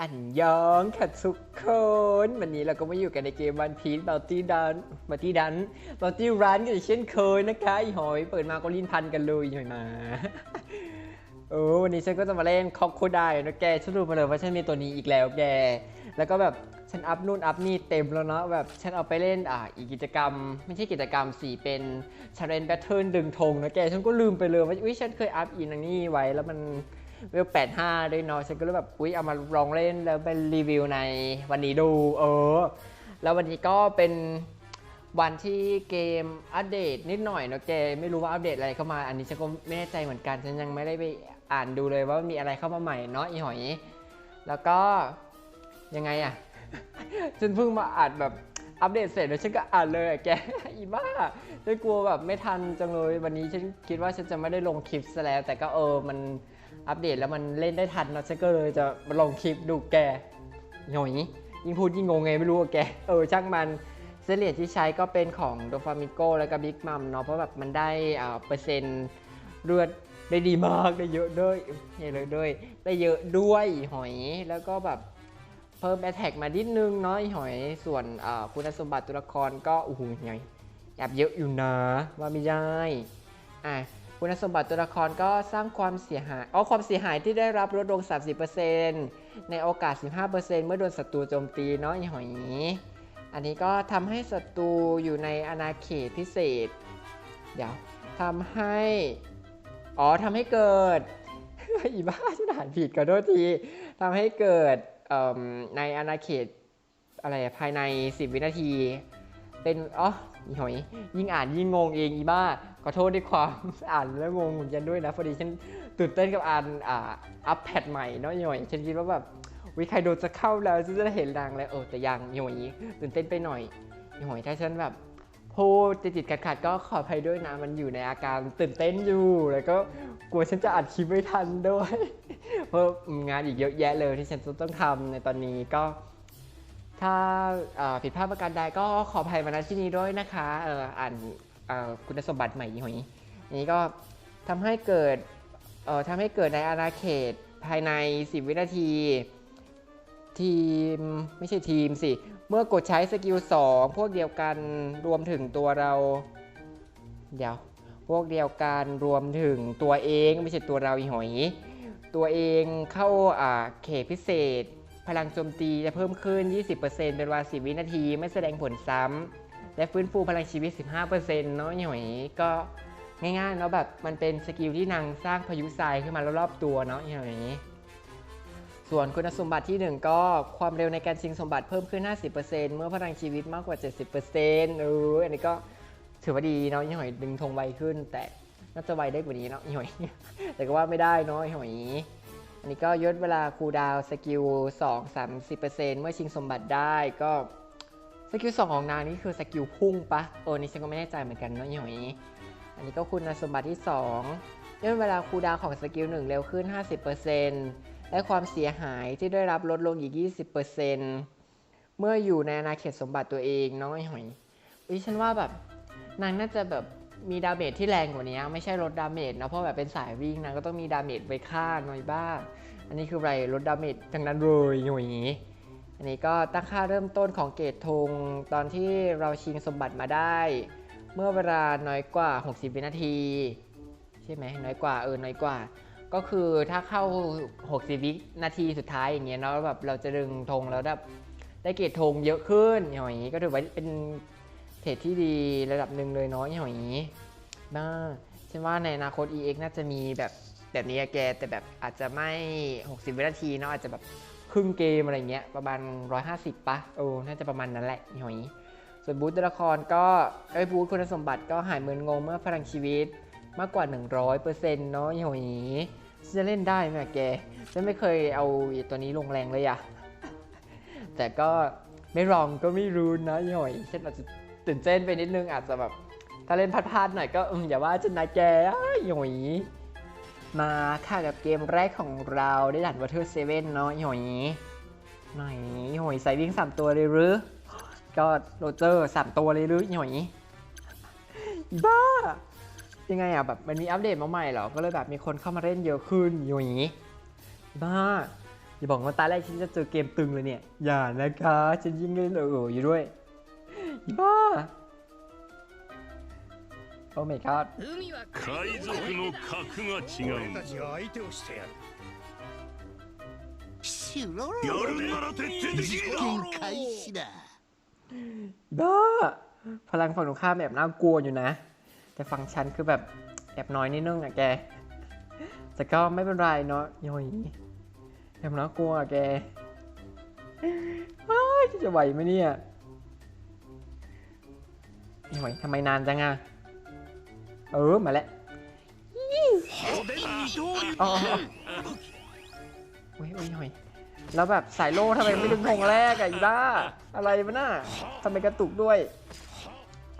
อันยองค่ะทุกคนวันนี้เราก็มาอยู่กันในเกมวันพีซบัลตี้ดันบัลตี้ดันบัลตี้รันกันอีกเช่นเคยนะคะอีหอยเปิดมาก็ลิ้นพันกันเลยอีหอยมาโอ้วันนี้ฉันก็จะมาเล่นคอกโคได้นะแกฉันรู้มาเลยว่าฉันมีตัวนี้อีกแล้วแก แล้วก็แบบฉันอัพนู่นอัพนี่เต็มแล้วเนาะแบบฉันเอาไปเล่นอ่าอีกกิจกรรม ไม่ใช่กิจกรรมสีเป็นชาเลนแบทเทิลดึงธงนะแกฉันก็ลืมไปเลยว่าอุ้ยฉันเคยอัพอีนังนี่ไว้แล้วมัน เวล85ด้วยเนาะฉันก็เลยแบบอุ๊ยเอามาลองเล่นแล้วเป็นรีวิวในวันนี้ดูเออ แล้ววันนี้ก็เป็นวันที่เกมอัปเดตนิดหน่อยเนาะแกไม่รู้ว่าอัปเดตอะไรเข้ามา อันนี้ฉันก็ไม่แน่ใจเหมือนกันฉันยังไม่ได้ไปอ่านดูเลยว่ามีอะไรเข้ามาใหม่เนาะอีหอย แล้วก็ยังไงอะฉันเพิ่งมาอ่านแบบอัปเดตเสร็จแล้วฉันก็อ่านเลยแกอีบ้าฉันกลัวแบบไม่ทันจังเลยวันนี้ฉันคิดว่าฉันจะไม่ได้ลงคลิปซะแล้ว แต่ก็เออมัน อัปเดตแล้วมันเล่นได้ทันเนอะฉันก็เลยจะมาลงคลิปดูแกหน่อยยิ่งพูดยิ่งงงไงไม่รู้อะแก เออช่างมันเสเหรียญที่ใช้ก็เป็นของโดฟามิโกแล้วก็บิ๊กมัมเนาะเพราะแบบมันได้อ่าเปอร์เซ็นต์เลือดได้ดีมากได้เยอะด้วยเยอะเลยด้วยได้เยอะด้วยหอยแล้วก็แบบเพิ่มแอ t แทกมานิดนึงเนาะไอ้หอยส่วนคุณสมบัติตัวละครก็โอ้โหไงแอบเยอะอยู่นะว่าไม่ได้อะ คุณสมบัติตัวละครก็สร้างความเสียหายอ๋อความเสียหายที่ได้รับลดลง 30%ในโอกาส 15%เมื่อโดนศัตรูโจมตีเนาะไอ้หอยอันนี้ก็ทำให้ศัตรูอยู่ในอาณาเขตพิเศษ เดี๋ยวทำให้ อ๋อทำให้เกิด อีบ้าฉันอ่านผิดขอโทษทีทำให้เกิดในอาณาเขตอะไรภายใน 10 วินาที เป็นอ๋ออีหอยยิ่งอ่านยิ่งงงเองอีบ้า ขอโทษด้วยความอ่านแล้วงงเหมือนกันด้วยนะพอดีฉันตื่นเต้นกับอ่านอ่าอัปแพดใหม่เนาะอีหอยฉันคิดว่าแบบวิใครโดนจะเข้าแล้วฉันจะเห็นนางแล้วเออแต่ยังอีหอยตื่นเต้นไปหน่อยอีหอยถ้าฉันแบบพูดติดติดขัดขัดก็ขออภัยด้วยนะมันอยู่ในอาการตื่นเต้นอยู่ แล้วก็กลัวฉันจะอัดคลิปไม่ทันด้วยเพราะงานอีกเยอะแยะเลยที่ฉันต้องทำในตอนนี้ก็ ถ้าผิดพลาดประการใดก็ขออภัยมาณที่นี้ด้วยนะคะเอ่ออ่าน คุณสมบัติใหม่หอยอันนี้ก็ทำให้เกิดทำให้เกิดในอาณาเขตภายใน 10 วินาที ทีมไม่ใช่ทีมสิ เมื่อกดใช้สกิล 2 พวกเดียวกันรวมถึงตัวเรา เดี๋ยว พวกเดียวกันรวมถึงตัวเองไม่ใช่ตัวเราอีหอย ตัวเองเข้าอ่าเขตพิเศษ พลังโจมตีจะเพิ่มขึ้น 20%เป็นเวลา10 วินาที ไม่แสดงผลซ้ำ และฟื้นฟูพลังชีวิต 15%เนาะอีหอยก็ง่ายๆเนาะแบบมันเป็นสกิลที่นางสร้างพายุทรายขึ้นมารอบๆตัวเนาะอีหอยส่วนคุณสมบัติที่ 1 ก็ความเร็วในการชิงสมบัติเพิ่มขึ้น 50%เมื่อพลังชีวิตมากกว่า 70%เอออันนี้ก็ถือว่าดีเนาะยี่หอยดึงธงไวขึ้น แต่น่าจะไวได้กว่านี้เนาะยี่หอยแต่ก็ว่าไม่ได้เนาะยี่หอยอันนี้ก็ยศเวลาคูดาวสกิล 2 30%เมื่อชิงสมบัติได้ก็ กิล2ของนางนี่คือสกิลพุ่งปะเออนี่ฉันก็ไม่แน่ใจเหมือนกันเนาะอยี่หอยอันนี้ก็คุณสมบัติที่2ย่นเวลาคูดาวของสกิล1เร็วขึ้น 50%และความเสียหายที่ได้รับลดลงอีก 20%เมื่ออยู่ในอาณาเขตสมบัติตัวเองเน้อยหอยวิฉันว่าแบบนางน่าจะแบบมีดาเมจที่แรงกว่านี้ไม่ใช่ลดดาเมจนะเพราะแบบเป็นสายวิ่งนางก็ต้องมีดาเมจไว้ฆ่าหน่อยบ้าง อันนี้คืออะไรลดดาเมจทั้งนั้นเลยหน่อย อันนี้ก็ตั้งค่าเริ่มต้นของเกรดธงตอนที่เราชิงสมบัติมาได้ เมื่อเวลาน้อยกว่า 60 วินาที ใช่ไหมน้อยกว่าเออน้อยกว่า ก็คือถ้าเข้า 60 วินาทีสุดท้ายอย่างเงี้ยเนาะแบบเราจะดึงธงแล้วแบบได้เกรดธงเยอะขึ้นอย่างนี้ก็ถือว่าเป็นเทรดที่ดีระดับหนึ่งเลยเนาะอย่างนี้น่าฉันว่าในอนาคต EX น่าจะมีแบบแบบนี้แกแต่แบบอาจจะไม่ 60 วินาทีเนาะอาจจะแบบ ครึ่งเกมอะไรเงี้ยประมาณ 150ปะโอ้น่าจะประมาณนั้นแหละอย่างนี้ส่วนบูธตัวละครก็ไอ้บูธคุณสมบัติก็หายมึนงงเมื่อพลังชีวิตมากกว่า 100%เนาะอย่างนี้ฉันจะเล่นได้ไหมแกฉันไม่เคยเอาตัวนี้ลงแรงเลยอะแต่ก็ไม่ลองก็ไม่รู้นะหย่อยฉันอาจจะตื่นเต้นไปนิดนึงอาจจะแบบถ้าเล่นพลาดๆหน่อยก็อย่าว่าฉันนะแกอ้ายหย่อย มาค่ะกับเกมแรกของเราได้ดันวัตเทอร์เซเว่นเนาะหย่อยหน่อยหอยใส่วิ่งสามตัวเลยหรือ ก็โรเจอร์สามตัวเลยหรือหอยอีบ้า ยังไงอะแบบมันมีอัปเดตมาใหม่เหรอ ก็เลยแบบมีคนเข้ามาเล่นเยอะขึ้นอยู่อยนี้บ้า อย่าบอกว่าตาแรกฉันจะเจอเกมตึงเลยเนี่ย อย่านะคะฉันยิ่งเล่นเอออยู่ด้วยบ้า โอ้ my god 海は海賊の格が違う俺たちが相手をしてやるシュロやるなら徹底的実に験開始だ บ้า พลังฝั่งตรงข้ามแบบน่ากลัวอยู่นะ แต่ฝั่งฉันคือแบบแอบน้อยนิดนึงอะแก แต่ก็ไม่เป็นไรเนาะย่อยแอบน่ากลัวอะแกเฮ้ยจะไหวไหมเนี่ยย่อยทำไมนานจังอะ เออมาแล้วอ๋อโอ้ยโอ้ยย่อยแล้วแบบสายโล่ทำไมไม่ดึงธงแรกอะอีบ้า อะไรมันน่ะทำไมกระตุกด้วย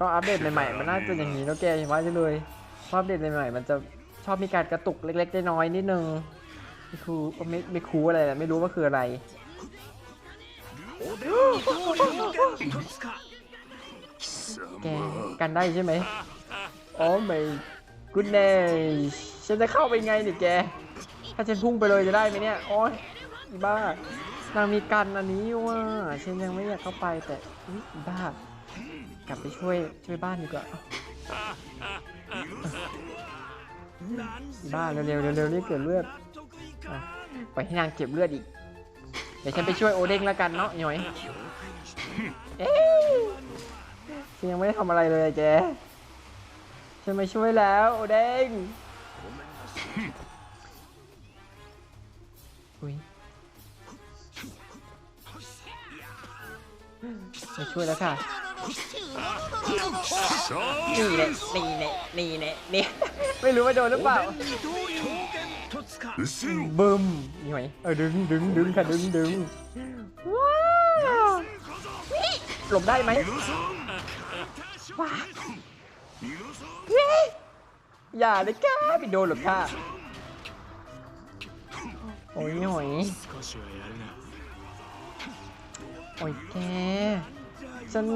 ก็อัปเดตใหม่ๆมันน่าจะอย่างนี้แล้วแกเห็นว่าจะเลยพราะอัปเดตใหม่ๆมันจะชอบมีการกระตุกเล็กๆน้อยๆนิดนึงไม่คูไม่ไม่คูอะไรแหละไม่รู้ว่าคืออะไรแกกันได้ใช่ไหม โอ้ไม่กุดเนฉันจะเข้าไปไงเนี่ยแก ถ้าฉันพุ่งไปเลยจะได้ไหมเนี่ย โอ้ยอีบ้า นางมีกันอันนี้ว่าฉันยังไม่อยากเข้าไปแต่บ้า กลับไปช่วยช่วยบ้านดีกว่าบ้าเร็วๆเร็วๆนี่เกิดเลือดอไปให้นางเก็บเลือดอีก เดี๋ยวฉันไปช่วยโอเด้งแล้วกันเนาะหน่อย เอ๊ะยังไม่ได้ทำอะไรเลยแก ฉันมาช่วยแล้วโอเด้งอุ้ยมาช่วยแล้วค่ะนี่แหละนี่แหละนี่แหละนี่ไม่รู้ว่าโดนหรือเปล่าบึมนี่ไหมเออดึงดึงดึงค่ะดึงดึงว้าหลบได้ไหมว้า อย่าเลยค่ะไปโดนหรอกค่ะโอ้ยโอ้ยโอ้ยแกฉัน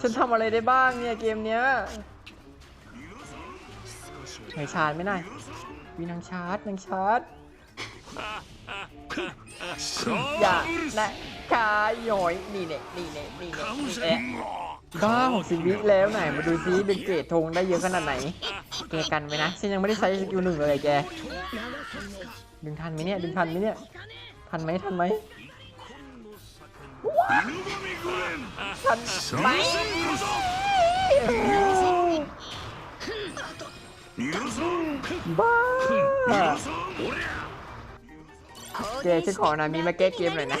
ฉันทำอะไรได้บ้างเนี่ยเกมเนี้ยนายชาร์จไม่นายวินังชาร์จนางชาร์จอย่านะขาหยอยนี่เนี่ยนี่เนี่ยนี่เนี่ย บ้าหกสิบวิแล้วไหนมาดูซิเป็นเกรดธงได้เยอะขนาดไหนเกกันไปนะฉันยังไม่ได้ใช้สกิลหนึ่งเลยแก ดึงทันไหมเนี่ยดึงทันไหมเนี่ยทันไหมทันไหมทันไหมบ้าแกฉันขอนะมีมาแก้เกมหน่อยนะ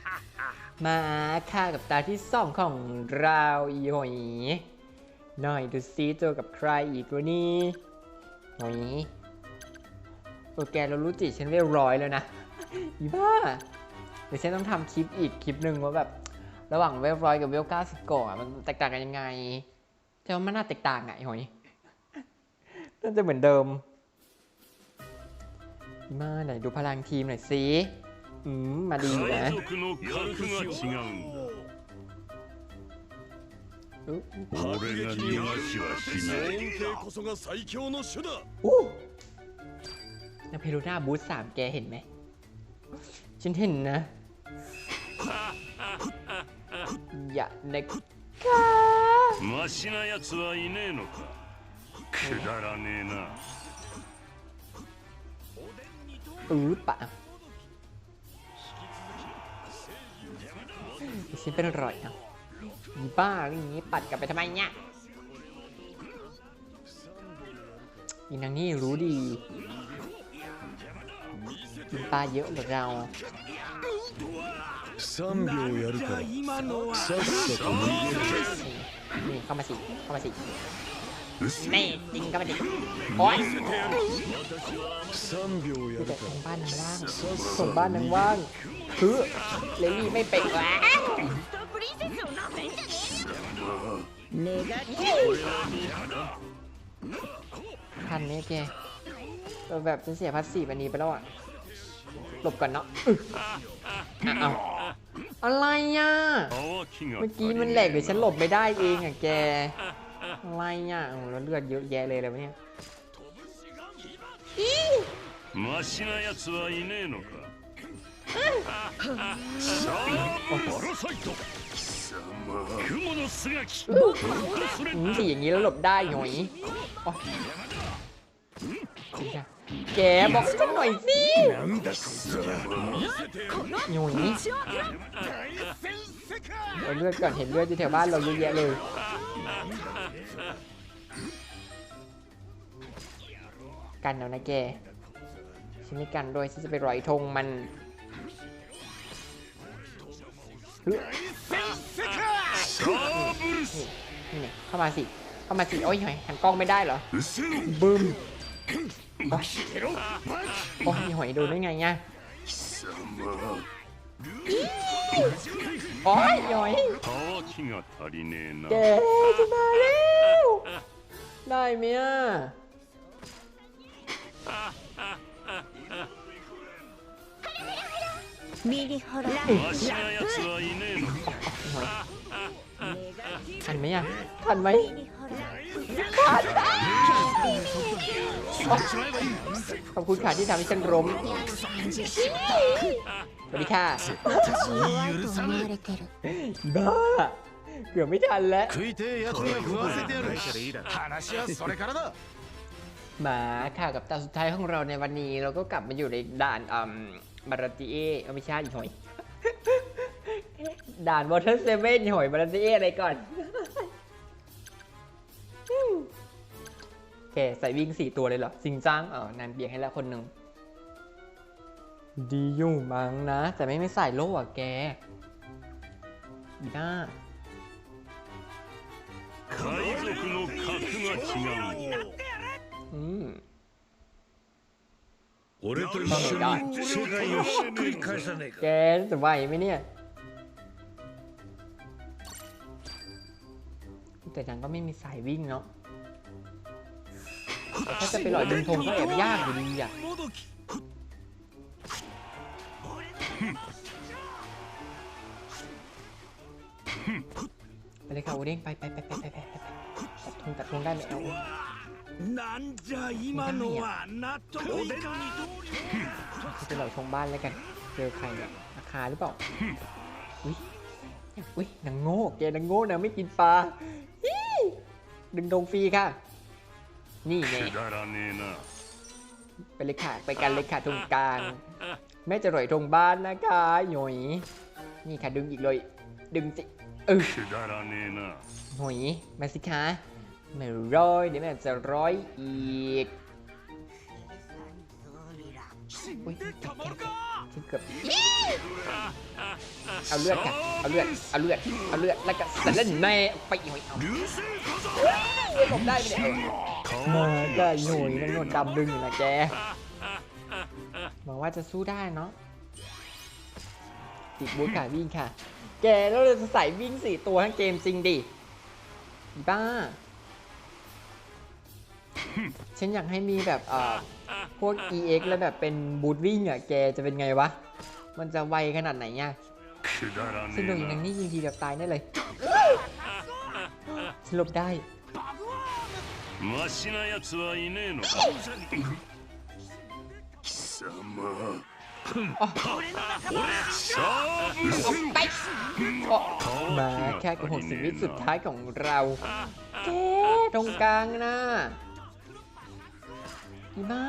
มาค่ะกับตาที่สองของเราอีโหยหน่อยดูซิเจอกับใครอีกวะนี่โหยโอแกเรารู้จิตฉันเรียบร้อยแล้วนะอีบ้าเดี๋ยวฉันต้องทำคลิปอีกคลิปหนึ่งว่าแบบ ระหว่างเวลร้อยกับเวลเก้าสิบก่อนมันแตกต่างกันยังไงแต่ว่ามันน่าแตกต่างไอ้หอยน่าจะเหมือนเดิมมาไหนดูพลังทีมหน่อยสิอืมมาดีนะ 海賊の格が違うんだ อุ๊ย 俺が逃がしはしない恩恵こそが最強の手だ อู้นาเพโรนาบูธสามแกเห็นไหม ฉันเห็นนะ อย่านะกา マシな奴はいねえのかくだらねえな อือปะ ฉันเป็นอร่อยนะอีบ้าอย่างนี้ปัดกลับไปทำไมเนี่ยอีนางนี่รู้ดีกินปลาเยอะกว่าเรา 3秒やるからさっさと逃げる นี่เข้ามาสิ เข้ามาสิ แม่จริงก็ไปดิโอ้ยคือแต่ส่งบ้านนางว่างส่งบ้านนางว่างคือเลลี่ไม่เป็นวะพันนี่แกเราแบบจะเสียพัดสี่บันนี้ไปแล้วอะหลบก่อนเนาะเอาอะไรอะ เมื่อกี้มันแหลกหรือฉันหลบไม่ได้เองอะแก อะไรอ่ะโอ้โหแล้วเลือดเยอะแยะเลยเลยวะเนี่ย マシな奴はいねえのかさあパラサイト貴様雲の巣垣それ อืมสีอย่างนี้แล้วหลบได้หน่อยโอ๊ยจริงจ้ะแกบอกฉันหน่อยสิ なんだこいつは หน่อย เลือดก่อนเห็นเลือดที่แถวบ้านเราเยอะแยะเลยกันเอานะแกฉันไม่กันโดยฉันจะไปร้อยธงมันเข้ามาสิ เข้ามาสิ โอ้ยหอยหันกล้องไม่ได้เหรอ บึ้ม โอ้ยหอยโดนได้ไงเนี่ย โอ้ยหอย 乾きが足りねえな แกจะมาแล้ว ได้ไหมอ่ะ ミリホラマシな奴はいねえのか หอยทันไหมอ่ะทันไหม ミリホラ ขอบคุณค่ะที่ทำให้ฉันร้มสวัสดีค่ะบ้าเกือบไม่ทันแล้วมาค่ะกับตาสุดท้ายของเราในวันนี้เราก็กลับมาอยู่ในด่านอ่บาราติเอไม่ใช่หอยด่านวอเตอร์เซเว่นหอยบาราติเออะไรก่อน เคใส่วิ่งสี่ตัวเลยเหรอ สิงจ้างเออนานเบียงให้แล้วคนหนึ่ง ดีอยู่มั้งนะ แต่ไม่ไม่ใส่โล่อะแกอีน่า 海賊の格が違う อืม 俺と一緒に世界をひっくり返さねえ แก か จะไหวไหมเนี่ย แต่ยังก็ไม่มีสายวิ่งเนาะแต่ ถ้าจะไปหลอยดึงธงก็แอบยากอยู่ดีอ่ะ もどき ไปเลยค่ะโอเด้งไปไปไปไปไปไปไปตัดธงตัดธงได้ไหมเอา なんじゃ今のは納得いかん ไปหลอยธงบ้านแล้วกัน เจอใครเนี่ยราคาหรือเปล่า อุ้ยอุ้ยนางโง่แกนางโง่นางไม่กินปลาฮี่ดึงธงฟรีค่ะ นี่ไงไปเลยค่ะไปกันเลยค่ะตรงกลาง แม่จะรวยตรงบ้านนะคะโหยนี่ค่ะดึงอีกเลย ดึงสิเออหยมาสิคะไม่ร้อยเดี๋ยวแม่จะร้อยอีกอุ้ยเกือบเอาเลือดค่ะเอาเลือดเอาเลือดเอาเลือดแล้วก็เล่นแม่ไปอีหยเอาหลบได้ไหมเนี่ย เาอก็หนุ่ยมันนวดดำดึงอยู่นะแกหวังว่าจะสู้ได้เนาะติดบูธค่ะวิ่งค่ะ แกแล้วเราจะใส่วิ่งสี่ตัวทั้งเกมจริงดิบ้า ฉันอยากให้มีแบบเอ่อพวก EX แล้วแบบเป็นบูธวิ่งอะแกจะเป็นไงวะ มันจะไวขนาดไหนเนี่ยสนุกอย่างนี้ยิงทีแบบตายได้เลยสรุปได้ マシな奴はいねえのか貴様さあぶせろ มาแค่กับหกสิบวิสุดท้ายของเราแกตรงกลางนะอีบ้า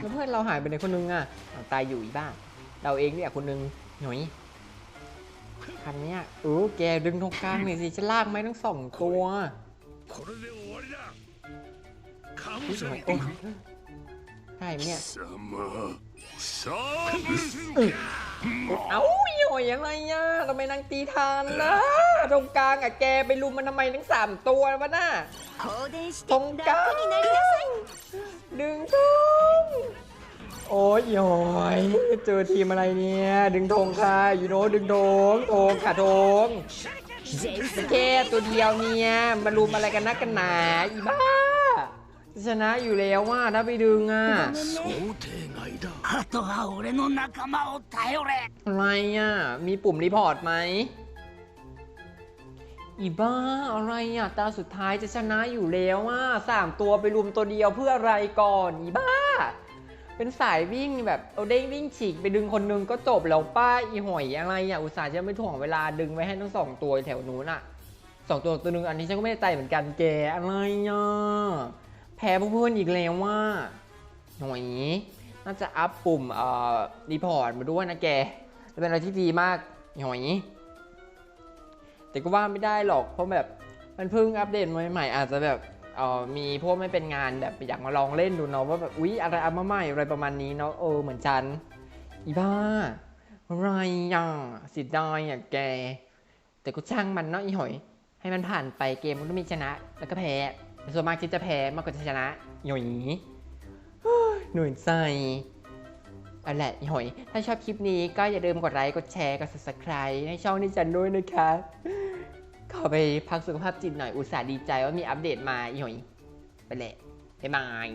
แล้วเพื่อนเราหายไปไหนคนนึงอ่ะอ้าวตายอยู่อีบ้า เราเองเนี่ยคนนึงหน่อยคันเนี้ยเออแกดึงตรงกลางหน่อยสิจะลากไหมทั้งสองตัว ผู้อใช่เนี่ยเอ้าโยยังไงอะทำไมนางตีทานนะตรงกลางอะแกไปลุมมันทำไมทั้งสามตัววะน่ะตรงกลางดึงทงโอ้ยโอยเจอทีมอะไรเนี่ยดึงทงค่ะอยู่โน้ดึงทงทงค่ะทงแค่ตัวเดียวเนี่ยมารุมอะไรกันนักกันหนาอีบ้า ชนะอยู่แล้วว่าถ้าไปดึงอ่ะ 想定外だあとは俺の仲間を頼れ อะไรอ่ะ มีปุ่มรีพอร์ตไหม อีบ้าอะไรอ่ะ ตาสุดท้ายจะชนะอยู่แล้วว่าสามตัวไปรุมตัวเดียวเพื่ออะไรก่อน อีบ้า เป็นสายวิ่งแบบเอาเด้งวิ่งฉีกไปดึงคนนึงก็จบแล้วป้าอีหอยอะไรอ่ะ อุตส่าห์จะไม่ถ่วงเวลาดึงไว้ให้ทั้งสองตัวแถวนู้นอ่ะสองตัวตัวหนึงอันนี้ฉันก็ไม่ได้ใจเหมือนกันแกอะไรอ่ะ แพ้พวกเพื่อนอีกแล้วว่าหน่อยน่าจะอัพปุ่มเอ่อรีพอร์ตมาด้วยนะแกจะเป็นอะไรที่ดีมากหน่อยแต่ก็ว่าไม่ได้หรอกเพราะแบบมันเพิ่งอัปเดตใหม่ๆอาจจะแบบเอ่อมีพวกไม่เป็นงานแบบอยากมาลองเล่นดูเนาะว่าแบบอุ๊ยอะไรอัพมาใหม่อะไรประมาณนี้เนาะเออเหมือนฉันอีบ้าอะไรอะเสิดายอะแก แต่ก็ช่างมันเนาะอีหอย ให้มันผ่านไปเกมมันต้องมีชนะ แล้วก็แพ้ ส่วนมากที่จะแพ้มากกว่าจะชนะหน่อยหน่วยใจเอาละหอย ถ้าชอบคลิปนี้ก็อย่าลืมกดไลค์ กดแชร์ กด subscribe ให้ช่องนี้จันด้วยนะคะ ขอไปพักสุขภาพจิตหน่อย อุตส่าห์ดีใจว่ามีอัปเดตมาอีหอย ไปแหละบ๊ายบาย